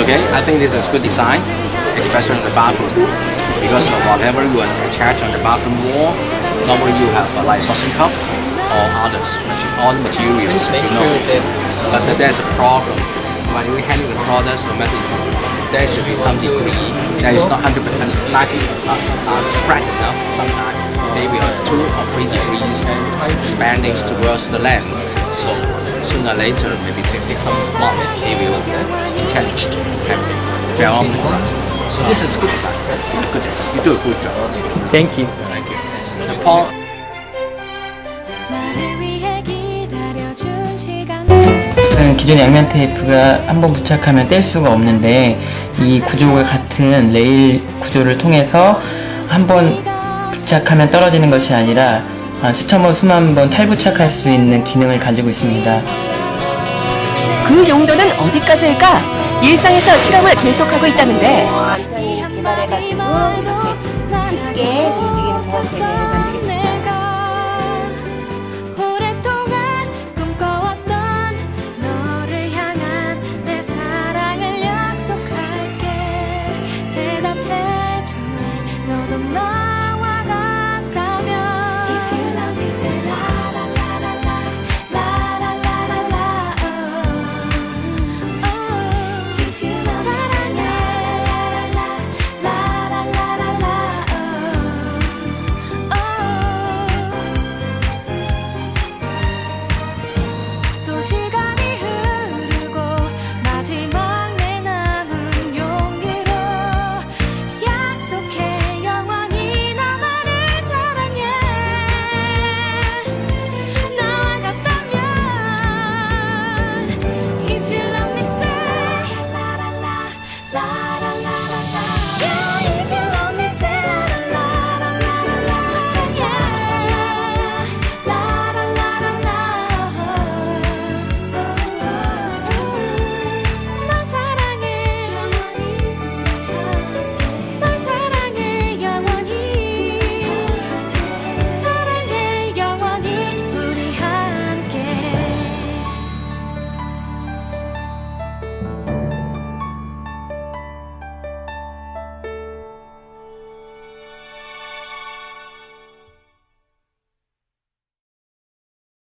Okay, I think this is good design, especially in the bathroom. Because of whatever you attach on the bathroom wall, normally you have a like suction cup or others, all the materials, you know. But there's a problem. When we handle the products, no matter there should be some degree that is not 100% like uh, uh, flat enough sometimes. Maybe a two or three degrees expanding towards the land. So sooner or later, maybe take, some month, it will detached and fell on the ground. So this is good design. Good, you do a good job. Thank you. Thank you. And Paul, 기존 양면 테이프가 한번 부착하면 뗄 수가 없는데 이 구조가 같은 레일 구조를 통해서 한번 부착하면 떨어지는 것이 아니라 아, 수천 번, 수만 번 탈부착할 수 있는 기능을 가지고 있습니다. 그 용도는 어디까지일까? 일상에서 실험을 계속하고 있다는데 이 한마디 말도 쉽게 움직이는 공원 세계를 만들